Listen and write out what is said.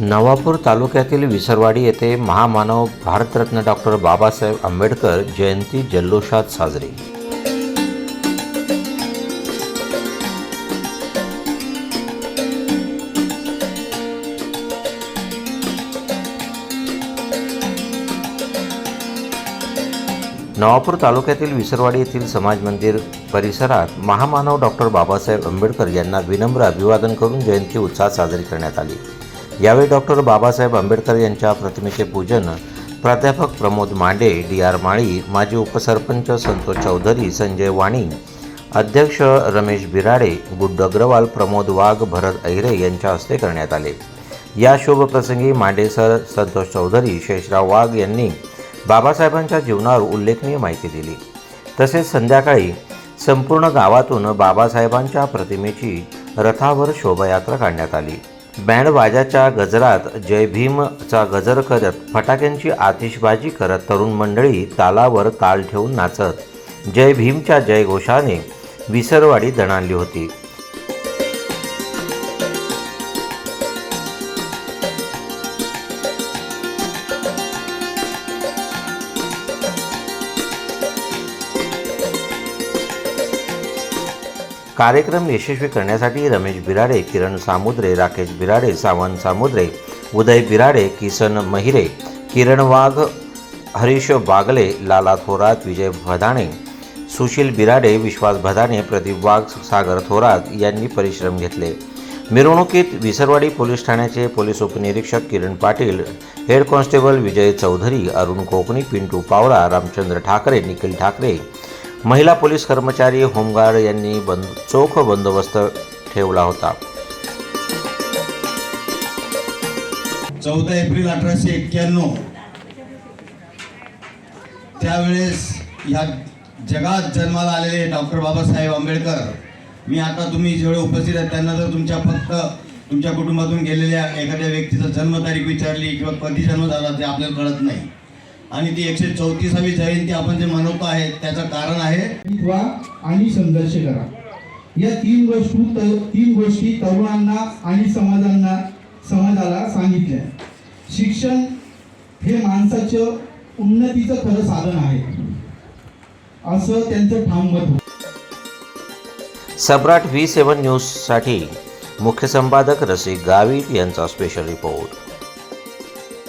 नवापूर तालुक्यातील विसरवाडी येथे महामानव भारतरत्न डॉक्टर बाबासाहेब आंबेडकर जयंती जल्लोषात साजरी. नवापूर तालुक्यातील विसरवाडी येथील समाज मंदिर परिसरात महामानव डॉक्टर बाबासाहेब आंबेडकर यांना विनम्र अभिवादन करून जयंती उत्साहात साजरी करण्यात आली. यावेळी डॉक्टर बाबासाहेब आंबेडकर यांच्या प्रतिमेचे पूजन प्राध्यापक प्रमोद मांडे डी आर माळी माजी उपसरपंच संतोष चौधरी संजय वाणी अध्यक्ष रमेश बिराडे गुड्ड अग्रवाल प्रमोद वाघ भरत अहिरे यांच्या हस्ते करण्यात आले. या शुभप्रसंगी मांडे सर संतोष चौधरी शेषराव वाघ यांनी बाबासाहेबांच्या जीवनावर उल्लेखनीय माहिती दिली. तसेच संध्याकाळी संपूर्ण गावातून बाबासाहेबांच्या प्रतिमेची रथावर शोभायात्रा काढण्यात आली. बँडवाजाच्या गजरात जय भीमचा गजर करत फटाक्यांची आतिषबाजी करत तरुण मंडळी तालावर ताल ठेवून नाचत जय भीमच्या जयघोषाने विसरवाडी दणाणली होती. कार्यक्रम यशस्वी करण्यासाठी रमेश बिराडे किरण सामुद्रे राकेश बिराडे सावंत सामुद्रे उदय बिराडे किसन महिरे किरण वाघ हरीश बागले लाला थोरात विजय भदाणे सुशील बिराडे विश्वास भदाणे प्रदीप वाघ सागर थोरात यांनी परिश्रम घेतले. मिरवणुकीत विसरवाडी पोलीस ठाण्याचे पोलीस उपनिरीक्षक किरण पाटील हेड कॉन्स्टेबल विजय चौधरी अरुण कोकणी पिंटू पावरा रामचंद्र ठाकरे निखिल ठाकरे महिला पोलीस कर्मचारी होमगार्ड यांनी बंद चोख बंदोबस्त ठेवला होता. चौदा एप्रिल अठराशे एक्क्याण्णव. त्यावेळेस ह्या जगात जन्माला आलेले डॉक्टर बाबासाहेब आंबेडकर मी आता तुम्ही जेवढे उपस्थित आहेत त्यांना जर तुमच्या फक्त तुमच्या कुटुंबातून गेलेल्या एखाद्या व्यक्तीचा जन्मतारीख विचारली किंवा कधी जन्म झाला ते आपल्याला कळत नाही. आणि ती एकशे चौतीसावी जयंती आपण जे मनवतो आहे त्याचं कारण आहे. व्हा आणि संघर्ष करा. या तीन गोष्टी तीन गोष्टी तरुणांना आणि समाजांना समाजाला सांगितल्या. शिक्षण हे माणसाचं उन्नतीचं खरं साधन आहे. असं त्यांचं ठाम मत. सम्राट व्ही सेवन न्यूजसाठी मुख्य संपादक रसिक गावित यांचा स्पेशल रिपोर्ट